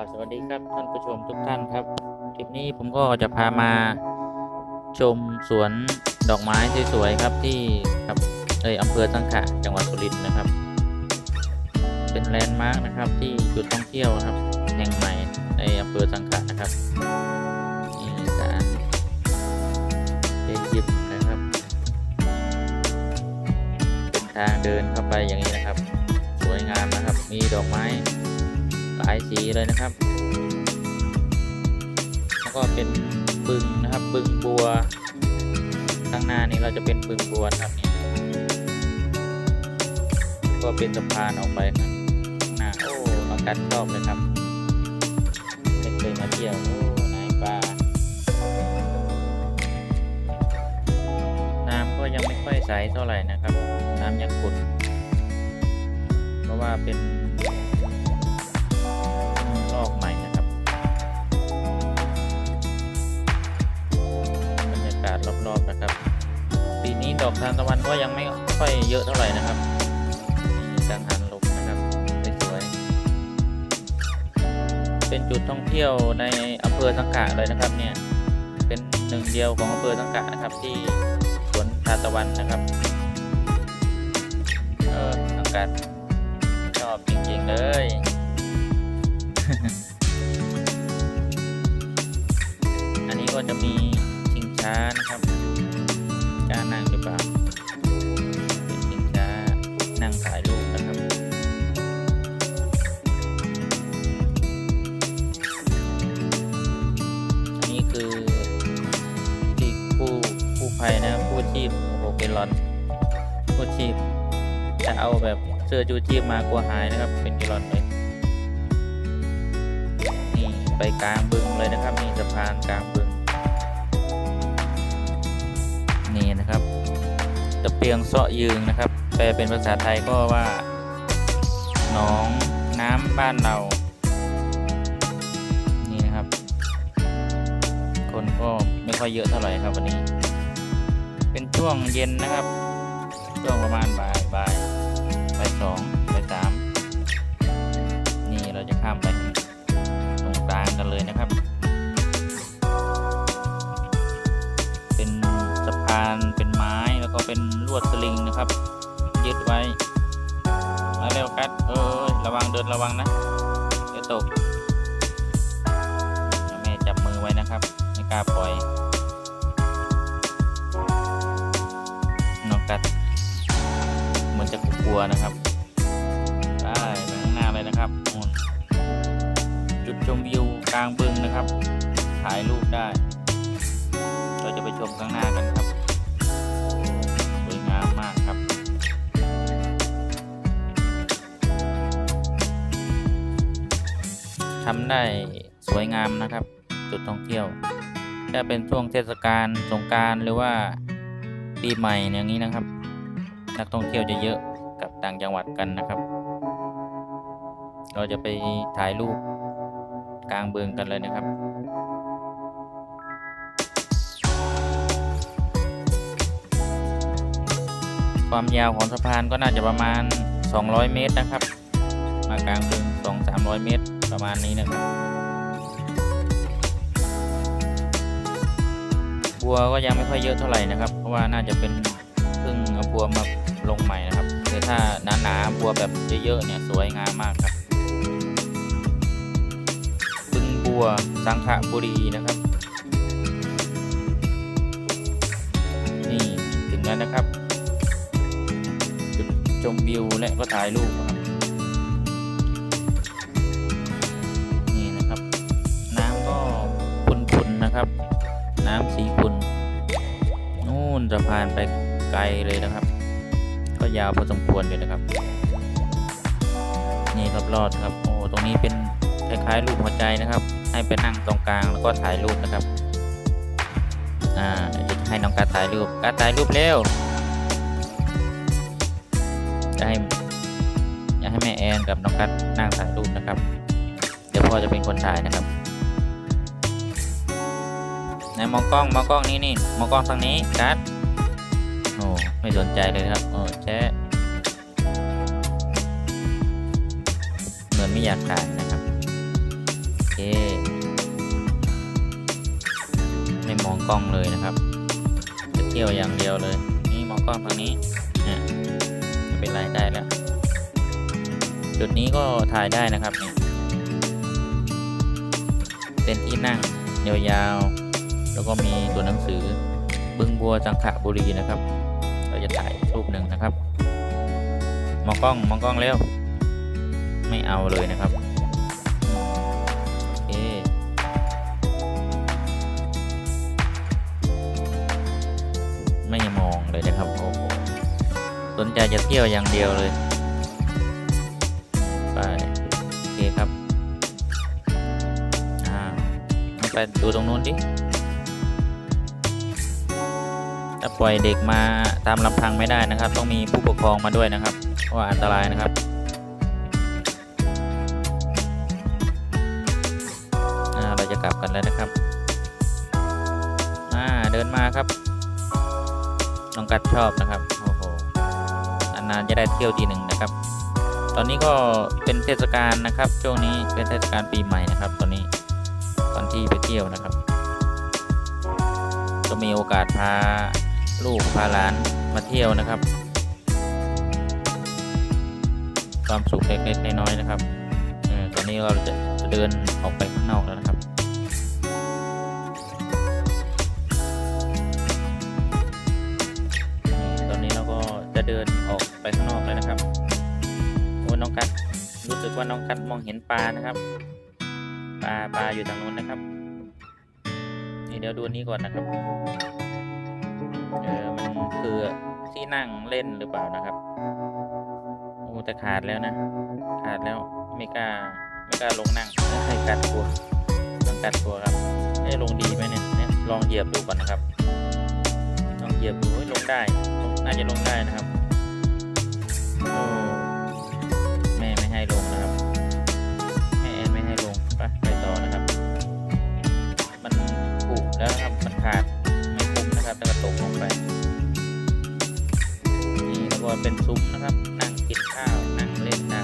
าบสวัสดีครับท่านผู้ชมทุกท่านครับคลิปนี้ผมก็จะพามาชมสวนดอกไม้สวยๆครับที่ครับเอยอำเภอสังขะจังหวัดสุรินทร์นะครับ เป็นแลนด์มาร์กนะครับที่จุดท่องเที่ยวครับแห่งใหม่ในอำเภอสังขะนะครับนี่ศาลเจยิปนะครับเป็นทางเดินเข้าไปอย่างนี้นะครับ สวยงามนะครับมีดอกไม้ายสีเลยนะครับ แล้วก็เป็นบึงนะครับบึงบัว ข้างหน้านี้เราจะเป็นบึงบัวนะครับนี่ก็เป็นสะพานออกไปข้างหน้าโอ้น้องกัดชอบเลยครับไม่เคยมาเที่ยวโอ้ไหนปลาน้ำก็ยังไม่ค่อยใสเท่าไหร่นะครับ น้ำยังขุ่นเพราะว่าเป็น รอบๆนะครับ ปีนี้ดอกทานตะวันก็ยังไม่ค่อยเยอะเท่าไหร่นะครับมีกังหันลมนะครับสวยๆเป็นจุดท่องเที่ยวในอำเภอสังขะเลยนะครับเนี่ยเป็นหนึ่งเดียวของอำเภอสังขะนะครับที่สวนทานตะวันนะครับเอออากาศชอบจริงๆเลยอันนี้ก็จะมีชิงช้านะครับ ภัยนะผู้ชีพโอเป็นรอนผู้ชีพจะเอาแบบเสื้อจูชีพมากลัวหายนะครับ เป็นกิลอนเลยนี่ไปกลางบึงเลยนะครับนี่สะพานกลางบึงนี่นะครับตะเปียงเสาะยืงนะครับ แปลเป็นภาษาไทยก็ว่าหนองน้ำบ้านเรานี่นะครับ คนก็ไม่ค่อยเยอะเท่าไหร่ครับวันนี้ ช่วงเย็นนะครับ ช่วงประมาณบ่ายบ่ายบ่ายสองบ่ายสามนี่เราจะข้ามไปตรงกลางกันเลยนะครับ เป็นสะพานเป็นไม้แล้วก็เป็นลวดสลิงนะครับ ยึดไว้มาเร็วกัดเอ้ยระวังเดินระวังนะเดี๋ยวตกแม่จับมือไว้นะครับไม่กล้าปล่อย จะกลัวนะครับได้ไปข้างหน้าเลยนะครับ จุดชมวิวกลางบึงนะครับ ถ่ายรูปได้ เราจะไปชมข้างหน้ากันครับสวยงามมากครับทำได้สวยงามนะครับ จุดท่องเที่ยวถ้าเป็นช่วงเทศกาลสงกรารหรือว่าปีใหม่อย่างนี้นะครับ นักท่องเที่ยวจะเยอะกับต่างจังหวัดกันนะครับ เราจะไปถ่ายรูปกลางเบืองกันเลยนะครับความยาวของสะพานก็น่าจะประมาณ 200 เมตรนะครับ มากลางเบือง2-300 เมตรประมาณนี้นะครับ บัวก็ยังไม่ค่อยเยอะเท่าไหร่นะครับ เพราะว่าน่าจะเป็นเพิ่งเอาบัวมา ลงใหม่นะครับคือถ้าหนาๆบัวแบบเยอะๆเนี่ยสวยงามมากครับบึงบัวสังขบุรีนะครับ นี่ถึงแล้วนะครับจุดชมวิวและก็ถ่ายรูปครับนี่นะครับ น้ำก็ขุ่นๆนะครับ น้ำสีขุ่นนู่นสะพานไปไกลเลยนะครับ ยาวพอสมควรอยู่นะครับ นี่รอบๆครับโอ้ตรงนี้เป็นคล้ายๆรูปหัวใจนะครับ ให้ไปนั่งตรงกลางแล้วก็ถ่ายรูปนะครับอ่าจะให้น้องการถ่ายรูปการถ่ายรูปเร็วจะให้จะให้แม่แอนกับน้องกัดนั่งถ่ายรูปนะครับ เดี๋ยวพ่อจะเป็นคนถ่ายนะครับไหนมองกล้องมองกล้องนี่นี่มองกล้องทางนี้กัด อ้ไม่สนใจเลยครับโอ้แชะเหมือนไม่อยากถ่ายนะครับไม่มองกล้องเลยนะครับ จะเที่ยวอย่างเดียวเลย นี่มองกล้องทางนี้นี่ยไม่เป็นไรได้แล้ว จุดนี้ก็ถ่ายได้นะครับเนี่ยเป็นที่นั่งยาวๆแล้วก็มีตัวหนังสือบึงบัวจังขะบุรีนะครับ จะถ่ายรูปหนึ่งนะครับ มองกล้องมองกล้องเร็วไม่เอาเลยนะครับโอเคไม่มองเลยนะครับโอ้โหสนใจจะเที่ยวอย่างเดียวเลยไปโอเคครับอ่าไปดูตรงนู้นดิ ถ้าปล่อยเด็กมาตามลำพังไม่ได้นะครับ ต้องมีผู้ปกครองมาด้วยนะครับเพราะอันตรายนะครับเราจะกลับกันแล้วนะครับเดินมาครับน้องกัดชอบนะครับโอ้โหนานๆจะได้เที่ยวทีหนึ่งนะครับ ตอนนี้ก็เป็นเทศกาลนะครับ ช่วงนี้เป็นเทศกาลปีใหม่นะครับ ตอนนี้ตอนที่ไปเที่ยวนะครับ ก็มีโอกาสพา ลูกพาหลานมาเที่ยวนะครับ ความสุขเล็กๆน้อยๆนะครับออตอนนี้เราจะจะเดินออกไปข้างนอกแล้วนะครับตอนนี้เราก็จะเดินออกไปข้างนอกแล้วนะครับโอ้น้องกัดรู้สึกว่าน้องกัดมองเห็นปลานะครับปลาปลาอยู่ทางนู้นนะครับนี่เดี๋ยวดูนี้ก่อนนะครับ เออมันคือที่นั่งเล่นหรือเปล่านะครับโอ้แต่ขาดแล้วนะ ขาดแล้วไม่กล้าไม่กล้าลงนั่งให้กัดตัวต้องกัดตัวครับให้ลงดีไหมเนี่ยลองเหยียบดูก่อนนะครับลองเหยียบดูเฮ้ยลงได้น่าจะลงได้นะครับโอ้ นี่แล้วก็เป็นซุ้มนะครับ นั่งกินข้าว นั่งเล่นนะ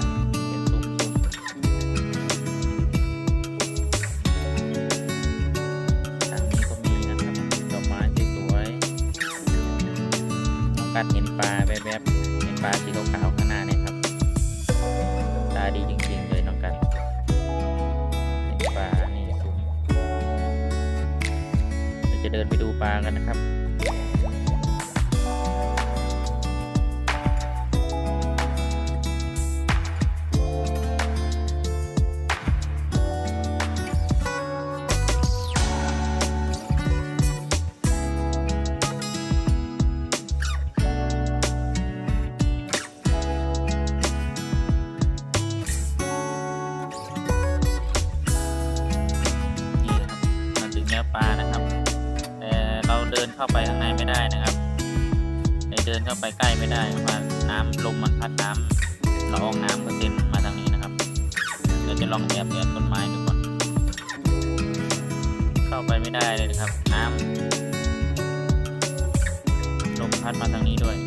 เป็นซุ้มซุ้มทางนี้ก็มีนะครับดอกไม้สวยๆน้องกัดเห็นปลาแวบๆเห็นปลาสีขาวๆข้างหน้าเนี่ยครับ ตาดีจริงๆเลยน้องกัดเห็นปลานี่ซุ้มเราจะเดินไปดูปลากันนะครับ นื้อปลานะครับ แต่เราเดินเข้าไปข้างในไม่ได้นะครับได้เดินเข้าไปใกล้ไม่ได้เพราะว่าน้ำลมมันพัดน้ำละอองน้ำกระเซ็นมาทางนี้นะครับเดี๋ยวจะลองแอบแอบต้นไม้ดูก่อนเข้าไปไม่ได้เลยนะครับ น้ำลมพัดมาทางนี้ด้วย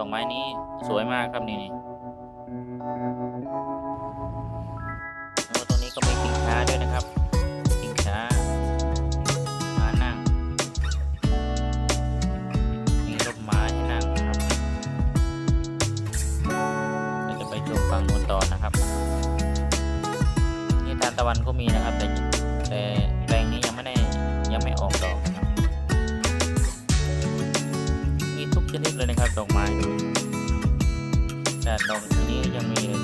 อ้ดอกไม้นี้สวยมากครับนี่นี่ ชนิดเลยนะครับ ดอกไม้แต่ดอกนี้ยังมี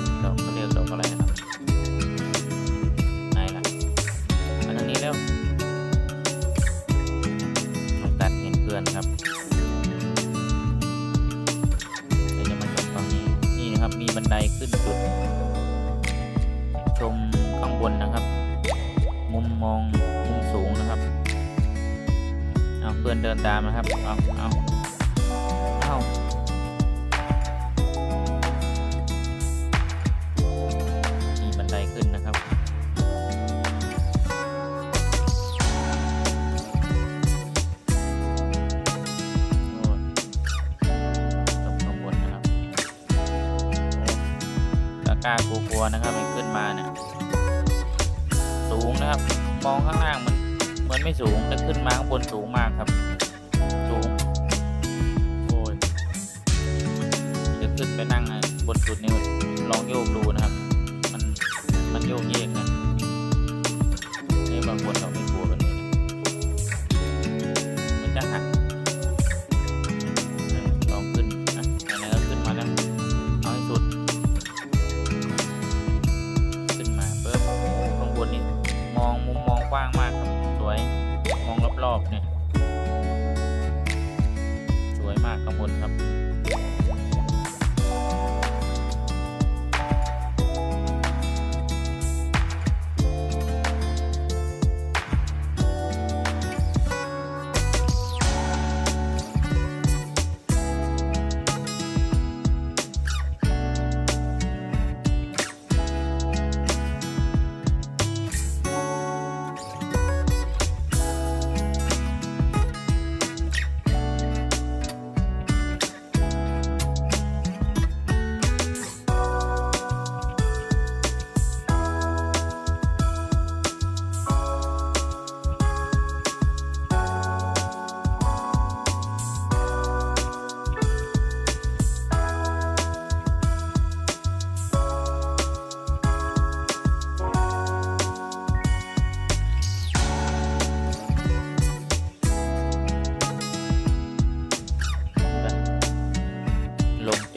กลัวๆนะครับมันขึ้นมาเนี่ยสูงนะครับ มองข้างล่างมันเหมือนไม่สูงแต่ขึ้นมาข้างบนสูงมากครับ สูงโอ้ยจะขึ้นไปนั่งอะบนสุดนี่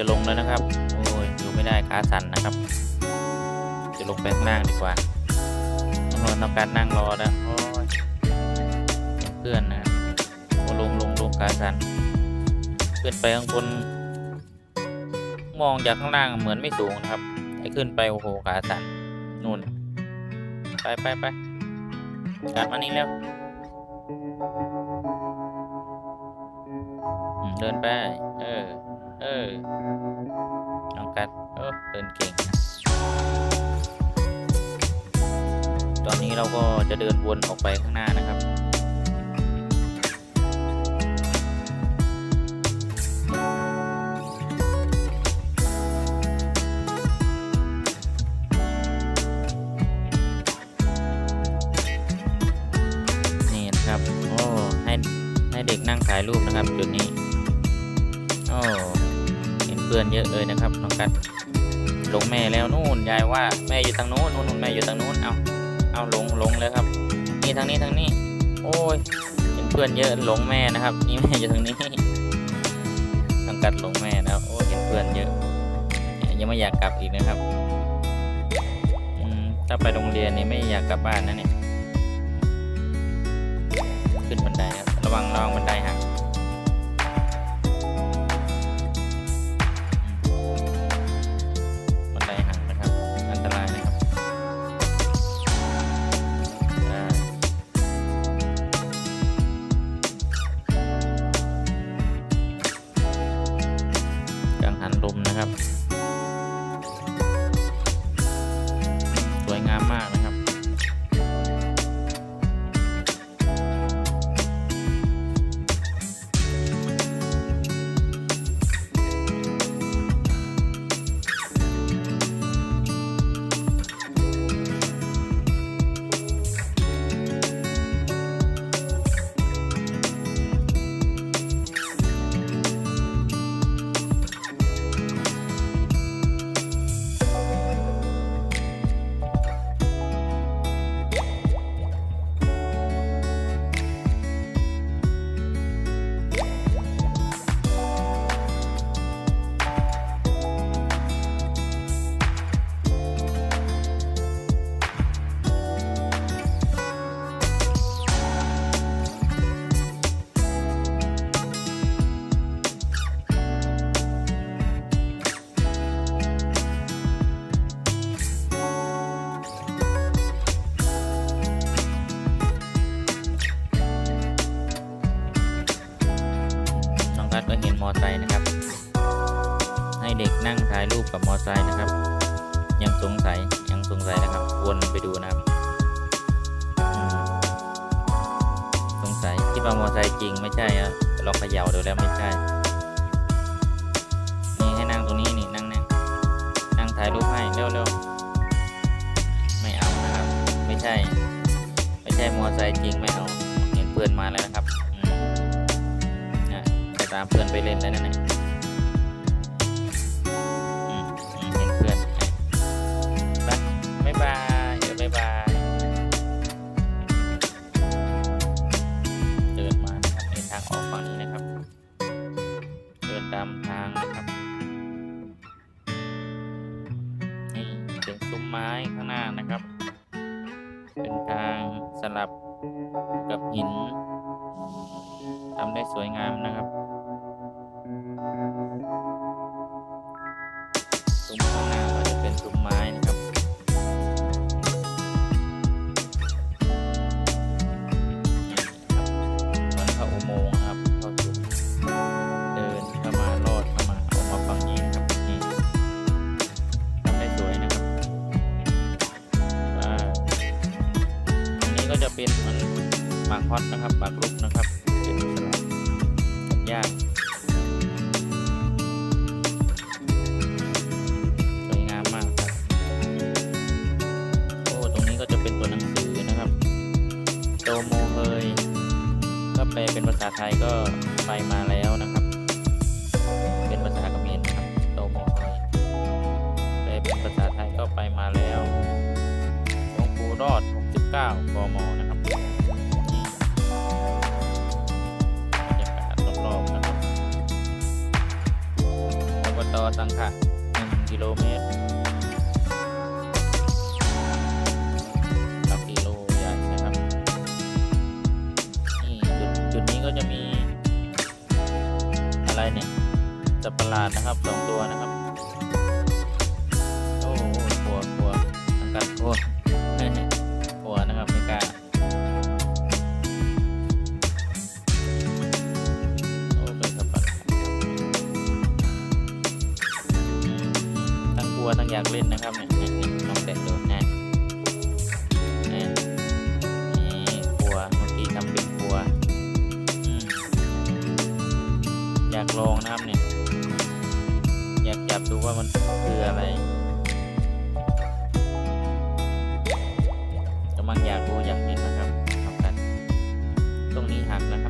จะลงแล้วนะครับ โอ้ยอยู่ไม่ได้ขาสั่นนะครับ จะลงไปข้างล่างดีกว่าต้องรอน้องการนั่งรอแล้วโอ้ยเพื่อนนะครับโอ้ลงลงลงขาสั่นขึ้นไปข้างบน มองจากข้างล่างเหมือนไม่สูงนะครับไอ้ขึ้นไปโอ้โหขาสั่นนู่น ไปไปไปการมานี่แล้วเดินไป เออ เออน้องกัดเออเดินเก่งนะตอนนี้เราก็จะเดินวนออกไปข้างหน้านะครับ ยายว่าแม่อยู่ทางโน้นนู่นนู่นแม่อยู่ทางโน้นเอาเอาหลงหลงเลยครับ นี่ทางนี้ทางนี้ โอ้ยเห็นเพื่อนเยอะหลงแม่นะครับ นี่แม่อยู่ทางนี้น้องกัดหลงแม่แล้วโอ้เห็นเพื่อนเยอะยังไม่อยากกลับอีกนะครับถ้าไปโรงเรียนนี่ไม่อยากกลับบ้านนะเนี่ยขึ้นบันไดครับระวังระวังบันได คิดว่ามอไซค์จริงไม่ใช่อะลองเขย่าดูแล้วไม่ใช่ นี่ให้นั่งตรงนี้นี่นั่งนั่งนั่งถ่ายรูปให้เร็วเร็วไม่เอานะครับ ไม่ใช่ ไม่ใช่มอไซค์จริงไม่เอาเห็นเพื่อนมาแล้วนะครับนะจะตามเพื่อนไปเล่นแล้วนั่นแหละ เป็นซุ้มไม้ข้างหน้านะครับ เป็นทางสลับกับหินทำได้สวยงามนะครับ ฮอตนะครับหมากรุกนะครับเป็นสลับหญ้าสวยงามมากครับโอ้ตรงนี้ก็จะเป็นตัวหนังสือนะครับโตโมเฮยก็แปลเป็นภาษาไทยก็าดนะครับสองตัวนะครับโอ้โหกลัวกลัวทางการกลัวกลัวนะครับไม่กล้าโอ้เป็นสัตว์ปะหลาดครับอืมทั้งกลัวทั้งอยากเล่นนะครับเนี่ยนี่ยเนี่ยลองแตะดูนะนี่นี่ครัวเมื่อกี้ทำเป็นครัวอยากลองนะครับเนี่ย ยากจับดูว่ามันคืออะไรกำลังอยากรู้อยากเห็นนะครับทำกัน ตรงนี้หักนะครับ